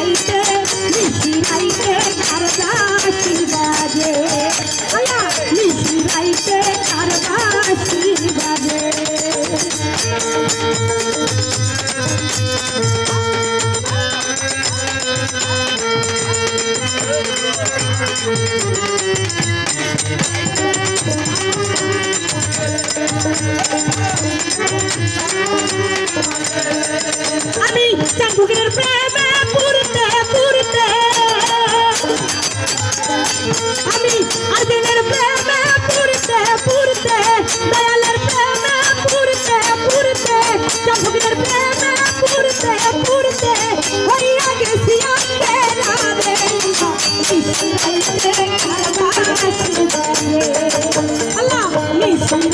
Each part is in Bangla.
নাইতে মিষ্টি নাইতে আর দাসি বাজে আয়া মিষ্টি নাইতে আর দাসি বাজে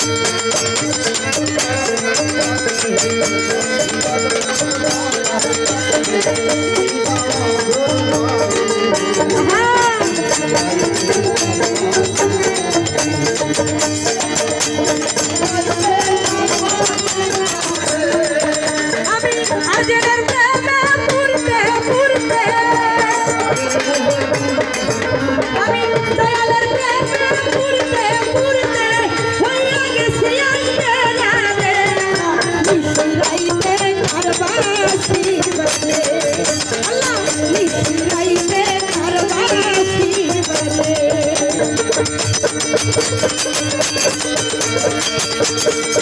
Thank you. Thank you.